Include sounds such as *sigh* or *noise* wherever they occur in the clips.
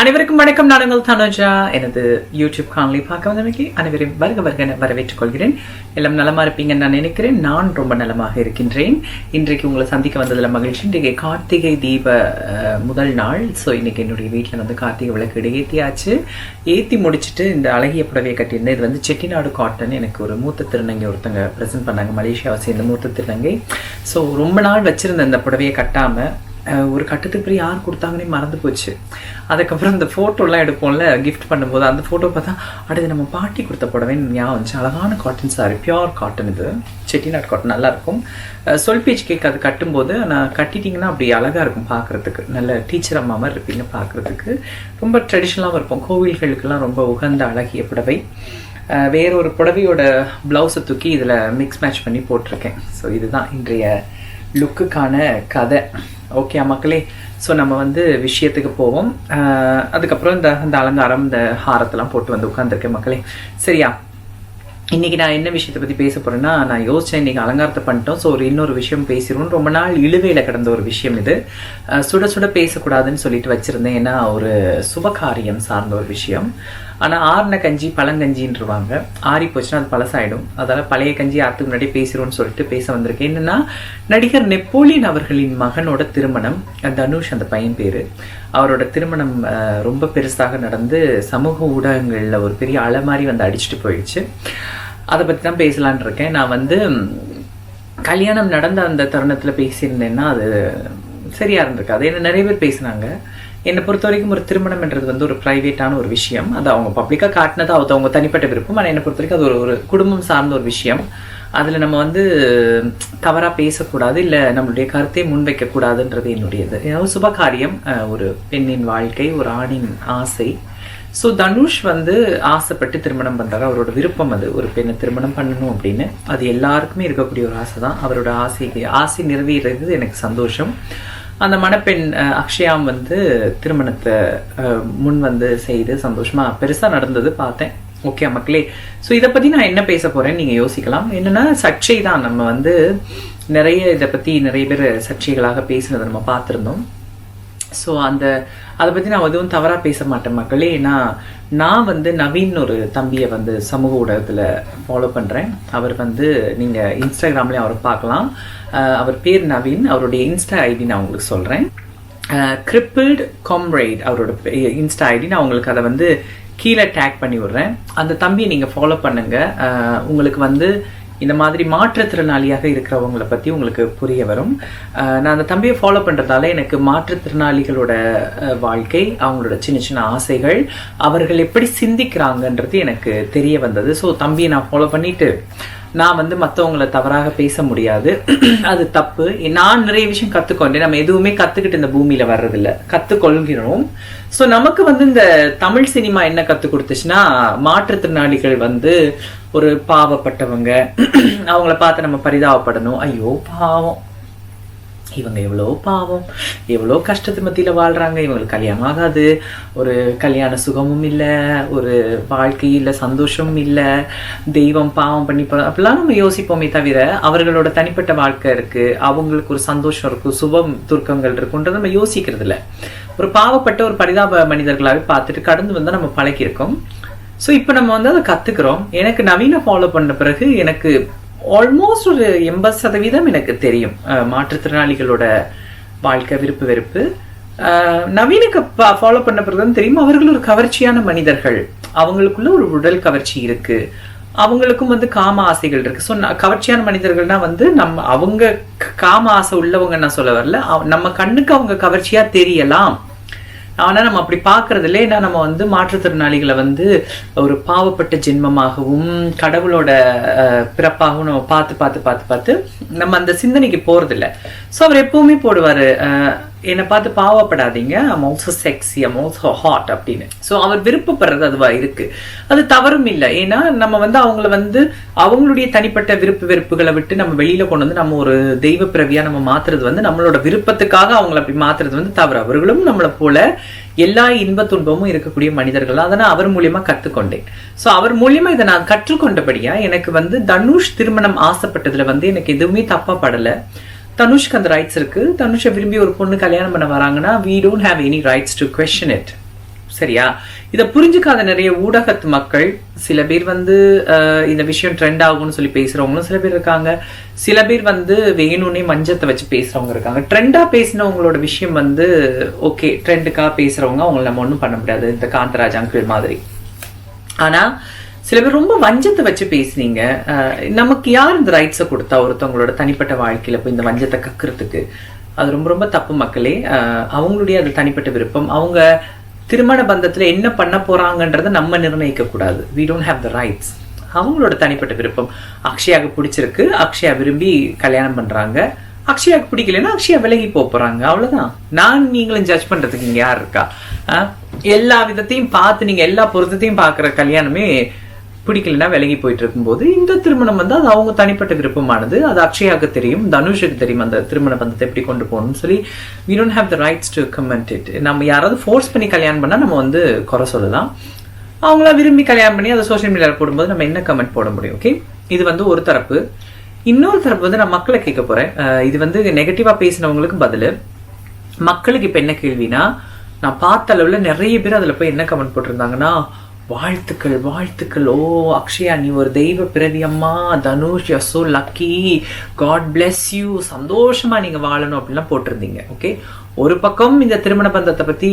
அனைவருக்கும் வணக்கம். நான் உங்கள் தனுஜா. எனது யூடியூப் காணொலி பார்க்க வந்தமைக்கு அனைவரும் வருக வருக வரவேற்றுக் கொள்கிறேன். எல்லாம் நலமா இருப்பீங்கன்னு நான் நினைக்கிறேன். நான் ரொம்ப நலமாக இருக்கின்றேன். இன்றைக்கு உங்களை சந்திக்க வந்ததுல மகிழ்ச்சி. இன்றைக்கு கார்த்திகை தீப முதல் நாள். ஸோ இன்னைக்கு என்னுடைய வீட்டில் வந்து கார்த்திகை விளக்கு ஏற்றியாச்சு ஏற்றி முடிச்சுட்டு இந்த அழகிய புடவையை கட்டியிருந்தேன். இது வந்து செட்டிநாடு காட்டன் எனக்கு ஒரு மூத்த திருநங்கை ஒருத்தங்க ப்ரெசென்ட் பண்ணாங்க. மலேசியாவை சேர்ந்த மூத்த திருநங்கை. ஸோ ரொம்ப நாள் வச்சிருந்த இந்த புடவையை கட்டாமல் ஒரு கட்டத்துக்கு பிறகு யார் கொடுத்தாங்கன்னே மறந்து போச்சு. அதுக்கப்புறம் இந்த ஃபோட்டோலாம் எடுப்போம்ல கிஃப்ட் பண்ணும்போது அந்த ஃபோட்டோ பார்த்தா அடுத்து நம்ம பாட்டி கொடுத்த புடவைன்னு ஞாபகம் வந்துச்சு. அழகான காட்டன் சாரி பியூர் காட்டன் இது. செட்டிநாட் காட்டன் நல்லாயிருக்கும் சொல் பேச்சு கேக் அது கட்டும்போது நான் கட்டிட்டிங்கன்னா அப்படி அழகாக இருக்கும் பார்க்குறதுக்கு. நல்ல டீச்சர் அம்மா மாதிரி இருப்பீங்க பார்க்குறதுக்கு. ரொம்ப ட்ரெடிஷ்னலாகவும் இருப்போம். கோவில்களுக்கெல்லாம் ரொம்ப உகந்த அழகிய புடவை. அஹ் வேற ஒரு புடவையோட ப்ளவுஸை தூக்கி இதில் மிக்ஸ் மேட்ச் பண்ணி போட்டிருக்கேன். ஸோ இதுதான் இன்றைய லுக்குக்கான கதை. ஓகே மக்களே. ஸோ நம்ம வந்து விஷயத்துக்கு போவோம். அதுக்கப்புறம் இந்த இந்த அலங்காரம் இந்த ஹாரத்தெல்லாம் போட்டு வந்து உட்காந்துருக்கேன் மக்களே. சரியா? இன்னைக்கு நான் என்ன விஷயத்தை பற்றி பேச போகிறேன்னா நான் யோசித்தேன் இன்றைக்கி அலங்காரத்தை பண்ணிட்டோம். ஸோ ஒரு இன்னொரு விஷயம் பேசிடுவோம் ரொம்ப நாள் இழுவையில் கிடந்த ஒரு விஷயம் இது. சுட சுட பேசக்கூடாதுன்னு சொல்லிட்டு வச்சுருந்தேன். ஏன்னா ஒரு சுபகாரியம் சார்ந்த ஒரு விஷயம். ஆனால் ஆறின கஞ்சி பழங்கஞ்சின்றவாங்க. ஆறி போச்சுன்னா அது பழசாயிடும். அதால் பழைய கஞ்சி ஆறதுக்கு முன்னாடி பேசுகிறோம்னு சொல்லிட்டு பேச வந்திருக்கேன். என்னன்னா நடிகர் நெப்போலியன் அவர்களின் மகனோட திருமணம். தனுஷ் அந்த பையன் பேர். அவரோட திருமணம் ரொம்ப பெருசாக நடந்து சமூக ஊடகங்களில் ஒரு பெரிய அலை மாதிரி வந்து அடிச்சுட்டு போயிடுச்சு. அதை பற்றி தான் பேசலான் இருக்கேன். நான் வந்து கல்யாணம் நடந்த அந்த தருணத்தில் பேசியிருந்தேன்னா அது சரியாக இருந்திருக்கு அது என்ன நிறைய பேர் பேசினாங்க. என்னை பொறுத்த வரைக்கும் ஒரு திருமணம் என்றது வந்து ஒரு ப்ரைவேட்டான ஒரு விஷயம். அது அவங்க பப்ளிக்காக காட்டினது அது அவங்க தனிப்பட்ட விருப்பம். ஆனால் என்னை பொறுத்த வரைக்கும் அது ஒரு ஒரு குடும்பம் சார்ந்த ஒரு விஷயம். அதில் நம்ம வந்து தவறாக பேசக்கூடாது இல்லை நம்மளுடைய கருத்தை முன்வைக்கக்கூடாதுன்றது என்னுடையது. ஏன்னா ஒரு சுபகாரியம் ஒரு பெண்ணின் வாழ்க்கை ஒரு ஆணின் ஆசை. ஸோ தனுஷ் வந்து ஆசைப்பட்டு திருமணம் பண்ணுறாரு அவரோட விருப்பம் அது. ஒரு பெண்ணை திருமணம் பண்ணணும் அப்படின்னு. அது எல்லாருக்குமே இருக்கக்கூடிய ஒரு ஆசை தான் அவரோட ஆசை ஆசை நிறைவேறது எனக்கு சந்தோஷம். அந்த மணப்பெண் அக்ஷயாம் வந்து திருமணத்தை அஹ், முன் வந்து செய்து சந்தோஷமா பெருசா நடந்தது பார்த்தேன். ஓகே மக்களே. ஸோ இதை பத்தி நான் என்ன பேச போறேன்? நீங்க யோசிக்கலாம். என்னன்னா சர்ச்சை தான். நம்ம வந்து நிறைய இதை பத்தி நிறைய பேர் சர்ச்சைகளாக பேசினதை நம்ம பார்த்திருந்தோம். ஸோ அந்த அதை பற்றி நான் எதுவும் தவறாக பேச மாட்டேன் மக்களே. ஏன்னா நான் வந்து நவீன் ஒரு தம்பியை வந்து சமூக ஊடகத்தில் ஃபாலோ பண்ணுறேன் அவர் வந்து நீங்கள் இன்ஸ்டாகிராம்லேயும் அவரை பார்க்கலாம். அவர் பேர் நவீன். அவருடைய இன்ஸ்டா ஐடி நான் உங்களுக்கு சொல்கிறேன் கிரிப்பிள்டு காம்ரேட் அவரோட இன்ஸ்டா ஐடி. நான் உங்களுக்கு அதை வந்து கீழே டேக் பண்ணி விடுறேன். அந்த தம்பியை நீங்கள் ஃபாலோ பண்ணுங்கள் உங்களுக்கு வந்து இந்த மாதிரி மாற்றுத்திறனாளியாக இருக்கிறவங்கள பற்றி உங்களுக்கு புரிய வரும். நான் அந்த தம்பியை ஃபாலோ பண்ணுறதால எனக்கு மாற்றுத்திறனாளிகளோட வாழ்க்கை அவங்களோட சின்ன சின்ன ஆசைகள் அவர்கள் எப்படி சிந்திக்கிறாங்கன்றது எனக்கு தெரிய வந்தது. ஸோ தம்பியை நான் ஃபாலோ பண்ணிவிட்டு நான் வந்து மற்றவங்கள தவறாக பேச முடியாது. *clears throat* அது தப்பு. நான் நிறைய விஷயம் கற்றுக்கொண்டேன் நம்ம எதுவுமே கற்றுக்கிட்டு இந்த பூமியில் வர்றதில்ல. கற்றுக்கொள்கிறோம் ஸோ நமக்கு வந்து இந்த தமிழ் சினிமா என்ன கற்றுக் கொடுத்துச்சுன்னா மாற்றுத்திறனாளிகள் வந்து ஒரு பாவப்பட்டவங்க. *clears throat* அவங்கள பார்த்து நம்ம பரிதாபப்படணும். ஐயோ பாவம். இவங்க எவ்வளோ பாவம் எவ்வளோ கஷ்டத்து மத்தியில் வாழ்கிறாங்க இவங்களுக்கு கல்யாணம் ஆகாது ஒரு கல்யாண சுகமும் இல்லை ஒரு வாழ்க்கையில் சந்தோஷமும் இல்லை தெய்வம் பாவம் பண்ணி போ- அப்படிலாம் நம்ம யோசிப்போமே தவிர அவர்களோட தனிப்பட்ட வாழ்க்கை இருக்குது அவங்களுக்கு ஒரு சந்தோஷம் இருக்கும் சுபம் துர்க்கங்கள் இருக்குன்றதை நம்ம யோசிக்கிறது இல்லை ஒரு பாவப்பட்ட ஒரு பரிதாப மனிதர்களாகவே பார்த்துட்டு கடந்து வந்து நம்ம பழகியிருக்கோம். ஸோ இப்போ நம்ம வந்து அதை கற்றுக்குறோம் எனக்கு நவீன ஃபாலோ பண்ண பிறகு எனக்கு ஆல்மோஸ்ட் ஒரு எண்பது சதவீதம் எனக்கு தெரியும். மாற்றுத்திறனாளிகளோட வாழ்க்கை விருப்பு வெறுப்பு. அஹ், நவீனுக்கு ஃபாலோ பண்ண பிறகு தெரியும் அவர்கள் ஒரு கவர்ச்சியான மனிதர்கள். அவங்களுக்குள்ள ஒரு உடல் கவர்ச்சி இருக்கு. அவங்களுக்கும் வந்து காம ஆசைகள் இருக்கு. ஸோ கவர்ச்சியான மனிதர்கள்னா வந்து நம்ம அவங்க காம ஆசை உள்ளவங்க நான் சொல்ல வரல. அவ- நம்ம கண்ணுக்கு அவங்க கவர்ச்சியா தெரியலாம். ஆனா நம்ம அப்படி பார்க்கறது இல்லை ஏன்னா நம்ம வந்து மாற்றுத்திறனாளிகளை வந்து ஒரு பாவப்பட்ட ஜென்மமாகவும் கடவுளோட அஹ், பிறப்பாகவும் நம்ம பார்த்து பார்த்து பார்த்து பார்த்து நம்ம அந்த சிந்தனைக்கு போறது ஸோ அவர் எப்பவுமே போடுவாரு என்னை பார்த்து பாவப்படாதீங்க. I'm also sexy I'm also hot அப்படின்னு. ஸோ அவர் விருப்பப்படுறது அதுவா இருக்கு. அது தவறும் இல்லை. ஏன்னா நம்ம வந்து அவங்கள வந்து அவங்களுடைய தனிப்பட்ட விருப்பு வெறுப்புகளை விட்டு நம்ம வெளியில கொண்டு வந்து நம்ம ஒரு தெய்வ பிறவியா நம்ம மாத்துறது வந்து நம்மளோட விருப்பத்துக்காக அவங்கள அப்படி மாத்துறது வந்து தவறு. அவர்களும் நம்மளை போல எல்லா இன்ப துன்பமும் இருக்கக்கூடிய மனிதர்கள் அதை நான் அவர் மூலியமா கத்துக்கொண்டேன். ஸோ அவர் மூலியமா இதை நான் கற்றுக்கொண்டபடியா எனக்கு வந்து தனுஷ் திருமணம் ஆசைப்பட்டதுல வந்து எனக்கு எதுவுமே தப்பா படலை. தனுஷ்க்கு அந்த ரைட்ஸ் இருக்கு. தனுஷை விரும்பி ஒரு பொண்ணு கல்யாணம் பண்ண வராங்கன்னா we don't have any rights to question it சரியா? இதை புரிஞ்சுக்காத நிறைய ஊடகத்து மக்கள் சில பேர் வந்து இந்த விஷயம் ட்ரெண்ட் ஆகும்னு சொல்லி பேசுறவங்களும் சில பேர் இருக்காங்க. சில பேர் வந்து வேணும்னே மஞ்சத்தை வச்சு பேசுறவங்க இருக்காங்க. ட்ரெண்டா பேசினவங்களோட விஷயம் வந்து ஓகே ட்ரெண்டுக்காக பேசுறவங்க அவங்கள நம்ம ஒன்றும் பண்ண முடியாது. இந்த காந்தராஜ் அங்கிள் மாதிரி. ஆனா சில பேர் ரொம்ப வஞ்சத்தை வச்சு பேசுனீங்க அஹ் நமக்கு யார் இந்த ரைட்ஸை கொடுத்தா ஒருத்தவங்களோட தனிப்பட்ட வாழ்க்கையில போய் இந்த வஞ்சத்தை கக்குறதுக்கு? அது ரொம்ப ரொம்ப தப்பு மக்களே. அவங்களுடைய அது தனிப்பட்ட விருப்பம். அவங்க திருமண பந்தத்துல என்ன பண்ண போறாங்கன்றதை நம்ம நிர்ணயிக்க கூடாது. We don't have the rights அவங்களோட தனிப்பட்ட விருப்பம். அக்ஷயாவுக்கு பிடிச்சிருக்கு. அக்ஷயா விரும்பி கல்யாணம் பண்றாங்க. அக்ஷயாவுக்கு பிடிக்கலன்னா அக்ஷயா விலகி போறாங்க. அவ்வளவுதான். நான் நீங்களும் ஜட்ஜ் பண்றதுக்கு இங்க யார் இருக்கா? எல்லா விதத்தையும் பார்த்து நீங்க எல்லா பொருத்தத்தையும் பார்க்குற கல்யாணமே பிடிக்கலன்னா விலகி போயிட்டு இருக்கும்போது இந்த திருமணம் வந்து அது அவங்க தனிப்பட்ட விருப்பமானது. அது அக்ஷயாவுக்கு தெரியும் தனுஷுக்கு தெரியும் அந்த திருமண பந்தத்தை எப்படி கொண்டு போகணும்னு சொல்லி we don't have the rights to comment it நம்ம யாராவது ஃபோர்ஸ் பண்ணி கல்யாணம் பண்ணா நம்ம வந்து குறை சொல்லலாம். அவங்களா விரும்பி கல்யாணம் பண்ணி அதை சோஷியல் மீடியாவில் போடும்போது நம்ம என்ன கமெண்ட் போட முடியும் ஓகே இது வந்து ஒரு தரப்பு. இன்னொரு தரப்பு வந்து நான் மக்களை கேட்க போறேன். இது வந்து நெகட்டிவாக பேசினவங்களுக்கு பதில். மக்களுக்கு இப்போ என்ன கேள்வினா நான் பார்த்த அளவில் நிறைய பேர் அதில் போய் என்ன கமெண்ட் போட்டிருந்தாங்கன்னா வாழ்த்துக்கள் வாழ்த்துக்கள். ஓ அக்ஷயா நீ ஒரு தெய்வ பிரதி அம்மா Dhanush you so lucky. God bless you சந்தோஷமா நீங்க வாழணும் அப்படிலாம் போட்டிருந்தீங்க ஓகே ஒரு பக்கம் இந்த திருமண பந்தத்தை பத்தி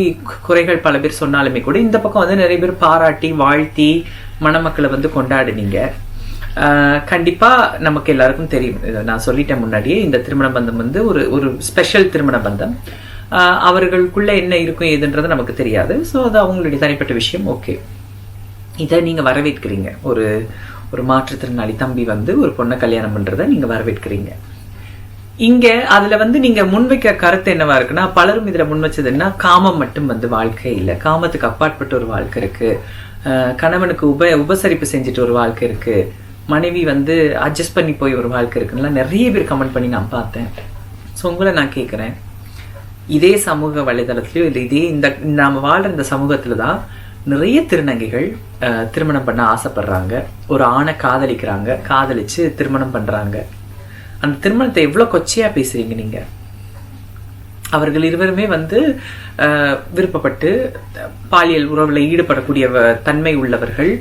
குறைகள் பல பேர் சொன்னாலுமே கூட இந்த பக்கம் வந்து நிறைய பேர் பாராட்டி வாழ்த்தி மணமக்களை வந்து கொண்டாடுனீங்க. கண்டிப்பாக கண்டிப்பா நமக்கு எல்லாருக்கும் தெரியும். நான் சொல்லிட்டேன் முன்னாடியே இந்த திருமண பந்தம் வந்து ஒரு ஒரு ஸ்பெஷல் திருமண பந்தம். அவர்களுக்குள்ளே அவர்களுக்குள்ள என்ன இருக்கும் ஏதுன்றது நமக்கு தெரியாது. ஸோ அது அவங்களுடைய தனிப்பட்ட விஷயம் ஓகே இதை நீங்க வரவேற்கிறீங்க. ஒரு ஒரு மாற்றுத்திறனாளி தம்பி வந்து ஒரு பொண்ணை கல்யாணம் பண்றதை நீங்க வரவேற்கிறீங்க. இங்க அதுல வந்து நீங்க முன்வைக்க கருத்து என்னவா இருக்குன்னா பலரும் இதுல முன் வச்சதுன்னா காமம் மட்டும் வந்து வாழ்க்கை இல்லை. காமத்துக்கு அப்பாற்பட்ட ஒரு வாழ்க்கை இருக்கு. கணவனுக்கு உப உபசரிப்பு செஞ்சுட்டு ஒரு வாழ்க்கை இருக்கு. மனைவி வந்து அட்ஜஸ்ட் பண்ணி போய் ஒரு வாழ்க்கை இருக்குன்னா நிறைய பேர் கமெண்ட் பண்ணி நான் பார்த்தேன். ஸோ உங்களை நான் கேட்குறேன் இதே சமூக வலைதளத்திலயோ இல்லை இதே இந்த நாம வாழ்ற இந்த சமூகத்தில் தான் நிறைய திருநங்கைகள் திருமணம் பண்ண ஆசைப்படுறாங்க. ஒரு ஆணை காதலிக்கிறாங்க. காதலிச்சு திருமணம் பண்றாங்க. அந்த திருமணத்தை எவ்வளவு கொச்சையா பேசுறீங்க நீங்க? அவர்கள் இருவருமே வந்து விருப்பப்பட்டு பாலியல் உறவுல ஈடுபடக்கூடிய தன்மை உள்ளவர்கள்.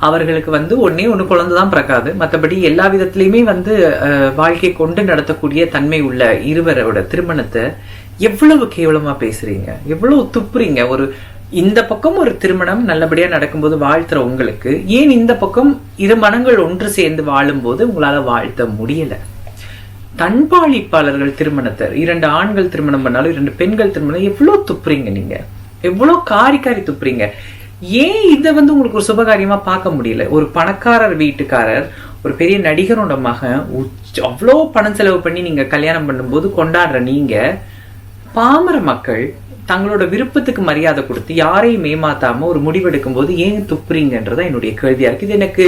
அவர்களுக்கு வந்து ஒன்னே ஒண்ணு குழந்தை தான் பிறக்காது. மற்றபடி எல்லா விதத்திலையுமே வந்து அஹ், வாழ்க்கை கொண்டு நடத்தக்கூடிய தன்மை உள்ள இருவரோட திருமணத்தை எவ்வளவு கேவலமா பேசுறீங்க? எவ்வளவு துப்புறீங்க? ஒரு இந்த பக்கம் ஒரு திருமணம் நல்லபடியா நடக்கும்போது வாழ்த்துற உங்களுக்கு. ஏன் இந்த பக்கம் இரு மனங்கள் ஒன்று சேர்ந்து வாழும்போது உங்களால வாழ்த்த முடியல? தன்பாளிப்பாளர்கள் திருமணத்தை இரண்டு ஆண்கள் திருமணம் பண்ணாலும் இரண்டு பெண்கள் திருமணம் எவ்வளவு துப்புறீங்க நீங்க? எவ்வளவு காரி காரி துப்புறீங்க? ஏன் இதை வந்து உங்களுக்கு ஒரு சுபகாரியமா பார்க்க முடியல? ஒரு பணக்காரர் வீட்டுக்காரர் ஒரு பெரிய நடிகரோட மகன் அவ்வளோ பணம் செலவு பண்ணி நீங்க கல்யாணம் பண்ணும்போது கொண்டாடுற நீங்க பாமர மக்கள் தங்களோட விருப்பத்துக்கு மரியாதை கொடுத்து யாரையும் ஏமாத்தாம ஒரு முடிவெடுக்கும் போது ஏன் துப்புறீங்கன்றதா என்னுடைய கேள்வியா இருக்கு. இது எனக்கு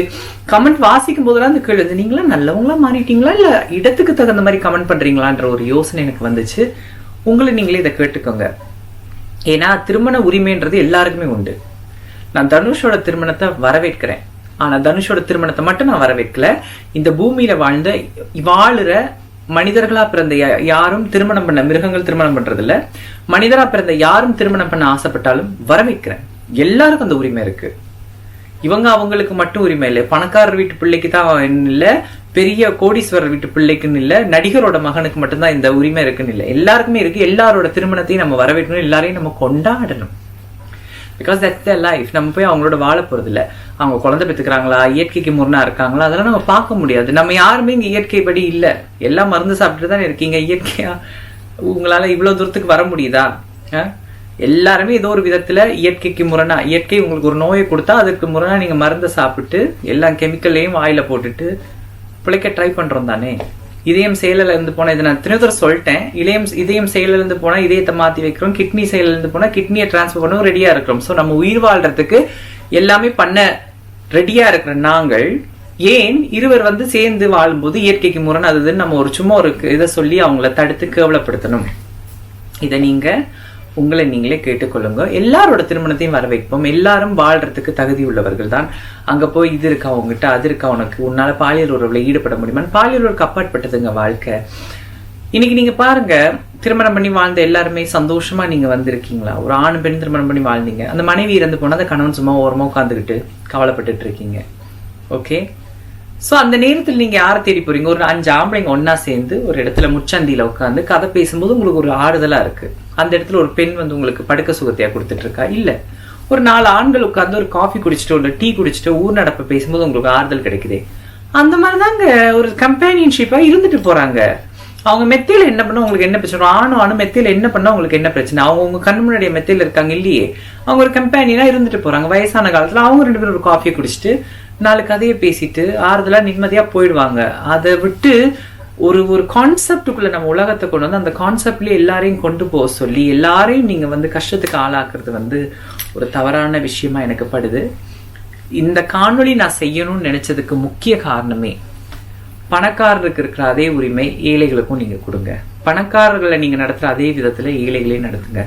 கமெண்ட் வாசிக்கும் போதெல்லாம் அந்த கேள்வி வந்து நீங்களா நல்லவங்களா மாறிட்டீங்களா? இல்ல இடத்துக்கு தகுந்த மாதிரி கமெண்ட் பண்றீங்களான்ற ஒரு யோசனை எனக்கு வந்துச்சு. உங்களை நீங்களே இதை கேட்டுக்கோங்க. ஏன்னா திருமண உரிமைன்றது எல்லாருக்குமே உண்டு. நான் தனுஷோட திருமணத்தை வரவேற்கிறேன். ஆனா தனுஷோட திருமணத்தை மட்டும் நான் வரவேற்கல. இந்த பூமியில வாழ்ந்த வாழுற மனிதர்களா பிறந்த யா- யாரும் திருமணம் பண்ண மிருகங்கள் திருமணம் பண்றது இல்ல மனிதரா பிறந்த யாரும் திருமணம் பண்ண ஆசைப்பட்டாலும் வரவேற்கிறேன். எல்லாருக்கும் அந்த உரிமை இருக்கு. இவங்க அவங்களுக்கு மட்டும் உரிமை இல்லை. பணக்காரர் வீட்டு பிள்ளைக்கு தான் இல்ல பெரிய கோடீஸ்வரர் வீட்டு பிள்ளைக்குன்னு இல்ல நடிகரோட மகனுக்கு மட்டும்தான் இந்த உரிமை இருக்குன்னு இல்ல. எல்லாருக்குமே இருக்கு. எல்லாரோட திருமணத்தையும் நம்ம வரவேற்கணும். எல்லாரையும் நம்ம கொண்டாடணும். பிகாஸ் தட்ஸ் த லைஃப் நம்ம போய் அவங்களோட வாழ போறது அவங்க குழந்தை பெற்றுக்கிறாங்களா? இயற்கைக்கு முரணா இருக்காங்களா? அதெல்லாம் நம்ம பார்க்க முடியாது. நம்ம யாருமே இங்கே இயற்கை படி எல்லாம் மருந்து சாப்பிட்டு தானே இருக்கீங்க. இயற்கையா உங்களால இவ்வளோ தூரத்துக்கு வர முடியுதா? எல்லாருமே ஏதோ ஒரு விதத்துல இயற்கைக்கு முரணா. இயற்கை உங்களுக்கு ஒரு நோயை கொடுத்தா அதுக்கு முரணா நீங்க மருந்தை சாப்பிட்டு எல்லா கெமிக்கல்லையும் வாயில போட்டுட்டு பிழைக்க ட்ரை பண்றோம் தானே? இதயம் செயலில் இருந்து இதை நான் தினத்தர சொல்லிட்டேன். இதயம் இதயம் செயலிலிருந்து போனால் இதயத்தை மாற்றி வைக்கிறோம் கிட்னி செயலிலிருந்து போனால் கிட்னியை டிரான்ஸ்ஃபர் பண்ணவும் ரெடியாக இருக்கிறோம். ஸோ நம்ம உயிர் வாழ்றதுக்கு எல்லாமே பண்ண ரெடியாக இருக்கிற நாங்கள் ஏன் இருவர் வந்து சேர்ந்து வாழும்போது இயற்கைக்கு முரணாததுன்னு நம்ம ஒரு சும்மா ஒரு இதை சொல்லி அவங்கள தடுத்து கேவலப்படுத்தணும். இதை நீங்கள் உங்களை நீங்களே கேட்டுக்கொள்ளுங்க. எல்லாரோட திருமணத்தையும் வரவேற்போம். எல்லாரும் வாழ்றதுக்கு தகுதி உள்ளவர்கள் தான் அங்க போய் இது இருக்கா உங்ககிட்ட அது இருக்கா உனக்கு? உன்னால பாலியல் உறவுல ஈடுபட முடியுமான்னு? பாலியல் உறவுக்கு அப்பாற்பட்டதுங்க வாழ்க்கை. இன்னைக்கு நீங்க பாருங்க திருமணம் பண்ணி வாழ்ந்த எல்லாருமே சந்தோஷமா நீங்க வந்திருக்கீங்களா? ஒரு ஆண் பெண் திருமணம் பண்ணி வாழ்ந்தீங்க. அந்த மனைவி இறந்து போனா அந்த கணவன் சும்மா ஓரமா உட்காந்துக்கிட்டு கவலைப்பட்டுட்டு இருக்கீங்க. ஓகே சோ அந்த நேரத்தில் நீங்க யாரை தேடி போறீங்க? ஒரு அஞ்சு ஆம்பளைங்க ஒன்னா சேர்ந்து ஒரு இடத்துல முச்சந்தியில் உட்காந்து கதை பேசும்போது உங்களுக்கு ஒரு ஆறுதலா இருக்கு. அந்த இடத்துல ஒரு பெண் வந்து உங்களுக்கு படுக்க சுகத்தையா கொடுத்துட்டு இருக்கா இல்ல. ஒரு நாலு ஆண்கள் உட்காந்து ஒரு காஃபி குடிச்சிட்டோ ஒரு டீ குடிச்சிட்டோ ஊர் நடப்ப பேசும்போது உங்களுக்கு ஆறுதல் கிடைக்குது? அந்த மாதிரிதாங்க ஒரு கம்பேனியன்ஷிப்பா இருந்துட்டு போறாங்க. அவங்க மெத்தையில என்ன பண்ணா உங்களுக்கு என்ன பிரச்சனை? ஆணும் ஆணும் மெத்தையில என்ன பண்ணா உங்களுக்கு என்ன பிரச்சனை? அவங்க உங்க கண் முன்னாடி மெத்தையில இருக்காங்க இல்லையே? அவங்க ஒரு கம்பேனியனா இருந்துட்டு போறாங்க. வயசான காலத்துல அவங்க ரெண்டு பேரும் ஒரு காஃபி குடிச்சிட்டு நாலு கதையை பேசிட்டு ஆறுதலா நிம்மதியா போயிடுவாங்க. அதை விட்டு ஒரு ஒரு கான்செப்டுக்குள்ள நம்ம உலகத்தை கொண்டு வந்து அந்த கான்செப்ட்லேயே எல்லாரையும் கொண்டு போக சொல்லி எல்லாரையும் நீங்க வந்து கஷ்டத்துக்கு ஆளாக்குறது வந்து ஒரு தவறான விஷயமா எனக்கு படுது. இந்த காணொளி நான் செய்யணும்னு நினைச்சதுக்கு முக்கிய காரணமே பணக்காரருக்கு இருக்கிற அதே உரிமை ஏழைகளுக்கும் நீங்க கொடுங்க. பணக்காரர்களை நீங்க நடத்துற அதே விதத்துல ஏழைகளையும் நடத்துங்க.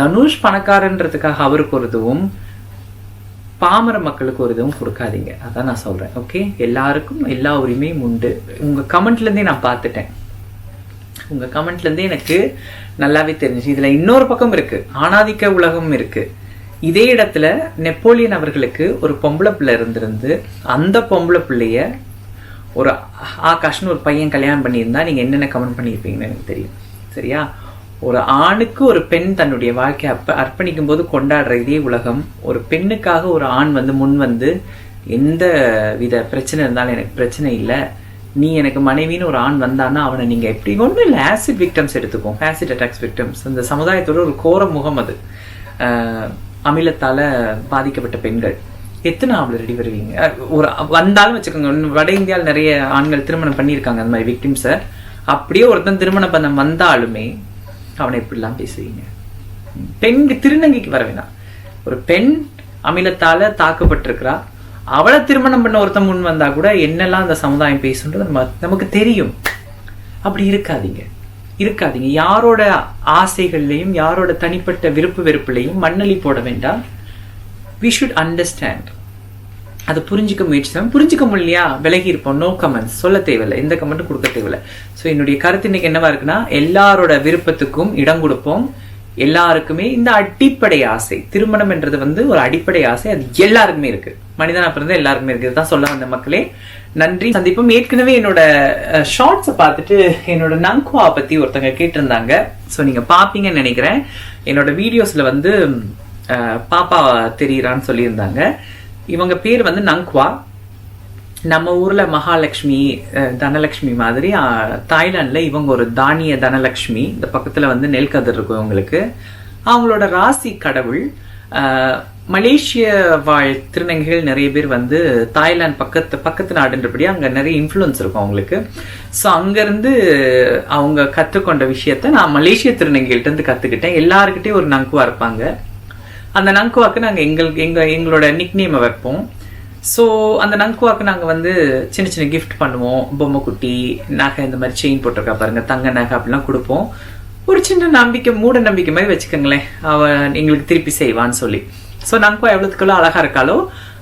தனுஷ் பணக்காரன்றதுக்காக அவருக்கு ஒரு இதுவும் பாமர மக்களுக்கு ஒரு இதுவும் கொடுக்காதீங்க. அதான் நான் சொல்கிறேன் ஓகே எல்லாருக்கும் எல்லா உரிமையும் உண்டு. உங்கள் கமெண்ட்லேருந்தே நான் பார்த்துட்டேன். உங்கள் கமெண்ட்லேருந்தே எனக்கு நல்லாவே தெரிஞ்சுச்சு. இதில் இன்னொரு பக்கம் இருக்குது ஆணாதிக்க உலகம் இருக்குது இதே இடத்துல நெப்போலியன் அவர்களுக்கு ஒரு பொம்பளை பிள்ளை இருந்திருந்து அந்த பொம்பளை பிள்ளைய ஒரு ஆகாஷ்னு ஒரு பையன் கல்யாணம் பண்ணியிருந்தா நீங்கள் என்னென்ன கமெண்ட் பண்ணியிருப்பீங்கன்னு எனக்கு தெரியும். சரியா? ஒரு ஆணுக்கு ஒரு பெண் தன்னுடைய வாழ்க்கையை அப்ப அர்ப்பணிக்கும் போது கொண்டாடுற இதே உலகம் ஒரு பெண்ணுக்காக ஒரு ஆண் வந்து முன் வந்து எந்த வித பிரச்சனை இருந்தாலும் எனக்கு பிரச்சனை இல்லை நீ எனக்கு மனைவின்னு ஒரு ஆண் வந்தான்னா அவனை நீங்க எப்படி ஒன்றும் இல்லை ஆசிட் விக்டம்ஸ் எடுத்துக்கோம் ஆசிட் அட்டாக்ஸ் விக்டம்ஸ் இந்த சமுதாயத்தோட ஒரு கோர முகம் அது. அமிலத்தால் அமிலத்தால பாதிக்கப்பட்ட பெண்கள். எத்தனை அவளை ரெடி வருவீங்க? ஒரு வந்தாலும் வச்சுக்கோங்க வட இந்தியாவில் நிறைய ஆண்கள் திருமணம் பண்ணியிருக்காங்க அந்த மாதிரி விக்டிம்ஸை அப்படியே ஒருத்தன் திருமண பந்தம் வந்தாலுமே அவனை இப்படிலாம் பேசுவீங்க. பெண் திருநங்கைக்கு வர வேணாம். ஒரு பெண் அமிலத்தால தாக்கப்பட்டிருக்கிறா. அவளை திருமணம் பண்ண ஒருத்தன் முன் வந்தா கூட என்னெல்லாம் அந்த சமுதாயம் பேசுன்றது நம்ம நமக்கு தெரியும். அப்படி இருக்காதீங்க. இருக்காதீங்க. யாரோட ஆசைகள்லையும் யாரோட தனிப்பட்ட விருப்பு வெறுப்புலையும் மண்ணலி போட வேண்டாம். வி ஷுட் அண்டர்ஸ்டாண்ட் அதை புரிஞ்சிக்க முயற்சி செய்வோம் புரிஞ்சிக்க முடியலையா? விலகி இருப்போம். நோ கமெண்ட்ஸ் சொல்ல தேவையில்லை. எந்த கமெண்ட்டும் கொடுக்க தேவையில்லை. ஸோ என்னுடைய கருத்து இன்னைக்கு என்னவா இருக்குன்னா எல்லாரோட விருப்பத்துக்கும் இடம் கொடுப்போம். எல்லாருக்குமே இந்த அடிப்படை ஆசை. திருமணம் என்றது வந்து ஒரு அடிப்படை ஆசை. அது எல்லாருக்குமே இருக்கு. மனிதனா பிறந்த எல்லாருக்குமே இருக்கு. இதுதான் சொல்ல வந்த மக்களே. நன்றி. சந்திப்போம். ஏற்கனவே என்னோட ஷார்ட்ஸை பார்த்துட்டு என்னோட நங்குவா பத்தி ஒருத்தங்க கேட்டிருந்தாங்க. ஸோ நீங்க பாப்பீங்கன்னு நினைக்கிறேன். என்னோட வீடியோஸ்ல வந்து பாப்பா தெரியிறான்னு சொல்லியிருந்தாங்க. இவங்க பேர் வந்து நங்க்வா. நம்ம ஊர்ல மகாலட்சுமி அஹ், தனலட்சுமி மாதிரி அஹ், இவங்க ஒரு தானிய தனலட்சுமி. இந்த பக்கத்துல வந்து நெல் கதிர் இருக்கும் இவங்களுக்கு. அவங்களோட ராசி கடவுள் மலேசிய வாழ் திருநங்கைகள் நிறைய பேர் வந்து தாய்லாந்து பக்கத்து பக்கத்து நாடுன்றபடி அங்கே நிறைய இன்ஃப்ளூயன்ஸ் இருக்கும் அவங்களுக்கு. ஸோ அங்கிருந்து அவங்க கற்றுக்கொண்ட விஷயத்த நான் மலேசிய திருநங்கைகள்ட்ட கற்றுக்கிட்டேன் எல்லாருக்கிட்டேயும் ஒரு நங்குவா இருப்பாங்க. அந்த நங்குவாக்கு நாங்கள் எங்கள் எங்கள் எங்களோட நிக் நேமை வைப்போம். ஸோ அந்த நங்குவாக்கு நாங்கள் வந்து சின்ன சின்ன கிஃப்ட் பண்ணுவோம். பொம்மை குட்டி நகை இந்த மாதிரி செயின் போட்டிருக்கா பாருங்க தங்க நகை அப்படிலாம் கொடுப்போம். ஒரு சின்ன நம்பிக்கை மூட நம்பிக்கை மாதிரி வச்சுக்கோங்களேன். அவன் எங்களுக்கு திருப்பி செய்வான்னு சொல்லி. ஸோ நங்குவா எவ்வளோத்துக்குள்ள அழகா இருக்காளோ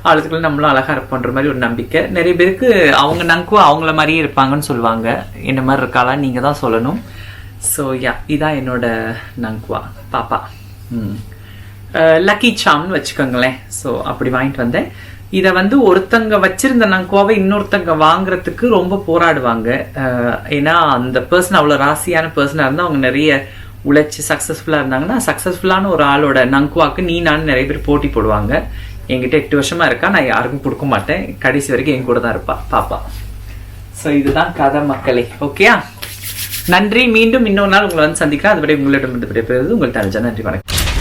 அவ்வளோத்துக்குள்ள நம்மளும் அழகா இருப்போன்ற மாதிரி ஒரு நம்பிக்கை. நிறைய பேருக்கு அவங்க நங்குவா அவங்கள மாதிரியே இருப்பாங்கன்னு சொல்லுவாங்க. என்ன மாதிரி இருக்காளா நீங்கள் தான் சொல்லணும். ஸோ யா இதான் என்னோட நங்குவா. பாப்பா. ம். லக்கி சாம்னு வச்சுக்கோங்களேன். ஸோ அப்படி வாங்கிட்டு வந்தேன். இதை வந்து ஒருத்தங்க வச்சிருந்த நங்கோவை இன்னொருத்தங்க வாங்குறதுக்கு ரொம்ப போராடுவாங்க. ஏன்னா அந்த பர்சன் அவ்வளோ ராசியான பர்சனாக இருந்தால் அவங்க நிறைய உழைச்சி சக்ஸஸ்ஃபுல்லாக இருந்தாங்கன்னா சக்ஸஸ்ஃபுல்லான ஒரு ஆளோட நங்குவாக்கு நீ நான் நிறைய பேர் போட்டி போடுவாங்க. என்கிட்ட எட்டு வருஷமா இருக்கா? நான் யாருக்கும் கொடுக்க மாட்டேன். கடைசி வரைக்கும் என் கூட தான் இருப்பா பாப்பா. ஸோ இதுதான் கதை மக்களே. ஓகேயா நன்றி. மீண்டும் இன்னொரு நாள் உங்களை வந்து சந்திக்கிறேன். அதுபடி உங்களிடம் விடைபெறுவது உங்கள் தலைஜா நன்றி வணக்கம்.